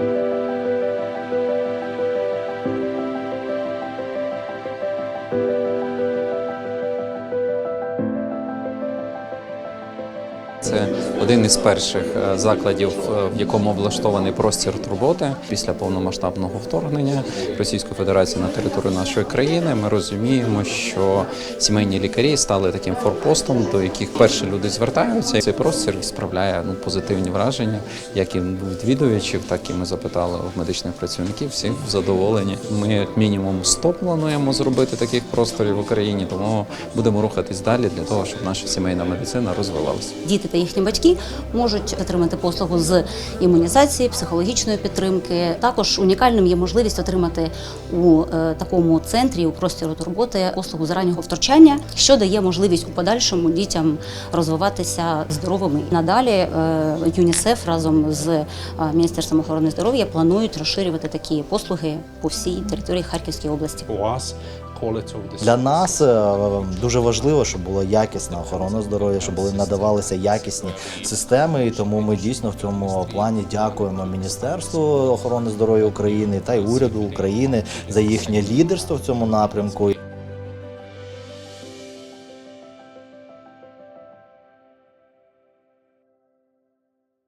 thank you Це один із перших е, закладів, е, в якому облаштований простір турботи після повномасштабного вторгнення Російської Федерації на територію нашої країни. Ми розуміємо, що сімейні лікарі стали таким форпостом, до яких перші люди звертаються. Цей простір справляє ну позитивні враження, як і відвідувачів, так і ми запитали у медичних працівників. Всі задоволені. Ми мінімум 100 плануємо зробити таких просторів в Україні, тому будемо рухатись далі для того, щоб наша сімейна медицина розвивалася. Діти та їхні батьки можуть отримати послугу з імунізації, психологічної підтримки. Також унікальним є можливість отримати у е, такому центрі у простіру турботи послугу з раннього втручання, що дає можливість у подальшому дітям розвиватися здоровими. Надалі е, ЮНІСЕФ разом з е, Міністерством охорони здоров'я планують розширювати такі послуги по всій території Харківської області. Для нас дуже важливо, щоб була якісна охорона здоров'я, щоб були надавалися якісні системи. І тому ми дійсно в цьому плані дякуємо Міністерству охорони здоров'я України та й уряду України за їхнє лідерство в цьому напрямку.